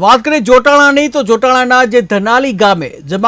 વાત કરીએ જોટાણાની, તો જોટાણાના જે ધનાલી ગામે જે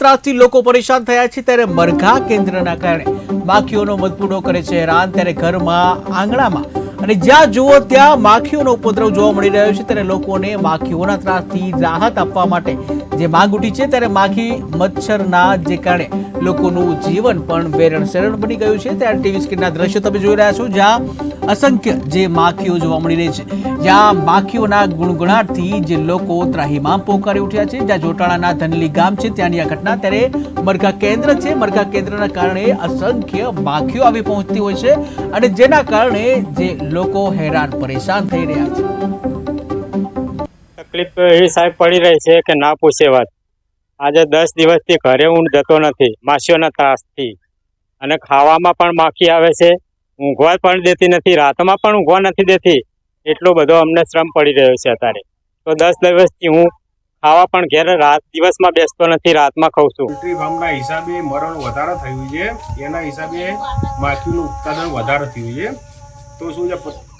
ત્રાસથી લોકો પરેશાન થયા છે ત્યારે મરઘા કેન્દ્રના કારણે માખીઓનો મધપૂડો કરે છે હેરાન. ત્યારે ઘરમાં આંગણામાં અને જ્યાં જુઓ ત્યાં માખીઓનો ઉપદ્રવ જોવા મળી રહ્યો છે. ત્યારે લોકોને માખીઓના ત્રાસથી રાહત આપવા માટે જે માંગ ઉઠી છે ત્યારે માખી મચ્છરના જે કારણે લોકોનું જીવન પણ વેરણ શરણ બની ગયું છે. ત્યારે ટીવી સ્ક્રીનના દ્રશ્યો તમે જોઈ રહ્યા છો જ્યાં અસંખ્ય જે માખીઓ જોવા મળી રહી છે. જ્યાં માખીઓના ગુણગુણાટથી જે લોકો ત્રાહીમામ પોકારી ઉઠ્યા છે, જ્યાં જોટાણાના ધનલી ગામ છે, ત્યાંની આ ઘટના ત્યારે મરઘા કેન્દ્ર છે. મરઘા કેન્દ્રના કારણે અસંખ્ય માખીઓ આવી પહોંચતી હોય છે અને જેના કારણે જે લોકો હેરાન પરેશાન થઈ રહ્યા છે. તકલીફ એવી સાહેબ પડી રહી છે કે ના પૂછે વાત. આજે દસ દિવસથી ઘરે હું જતો નથી માસીઓના ત્રાસથી. અને ખાવામાં પણ માખી આવે છે, ઊંઘવા પણ દેતી નથી, રાતમાં પણ ઊંઘવા નથી દેતી. એટલો બધો અમને શ્રમ પડી રહ્યો છે અત્યારે. તો દસ દિવસથી હું ખાવા પણ ઘેર રાત દિવસમાં બેસતો નથી, રાતમાં ખાઉં છું. પોલ્ટ્રી ફાર્મના હિસાબે મરણ વધારે થયું છે. એના હિસાબે માખીનું ઉત્પાદન વધારે થયું છે. તો શું છે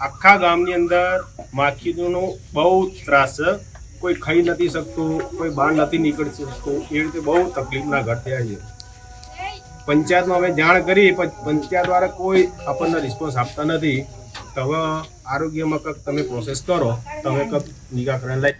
આખા ગામની અંદર માખીનો બહુ ત્રાસ છે. કોઈ ખાઈ નથી શકતું, કોઈ બહાર નથી નીકળી શકતું એ રીતે બહુ તકલીફના ઘર થયા છે. પંચાયતમાં અમે જાણ કરી, પણ પંચાયત દ્વારા કોઈ આપણને રિસ્પોન્સ આપતા નથી. તો હવે આરોગ્યમાં કંઈક તમે પ્રોસેસ કરો તમે કંઈક નિરાકરણ લઈ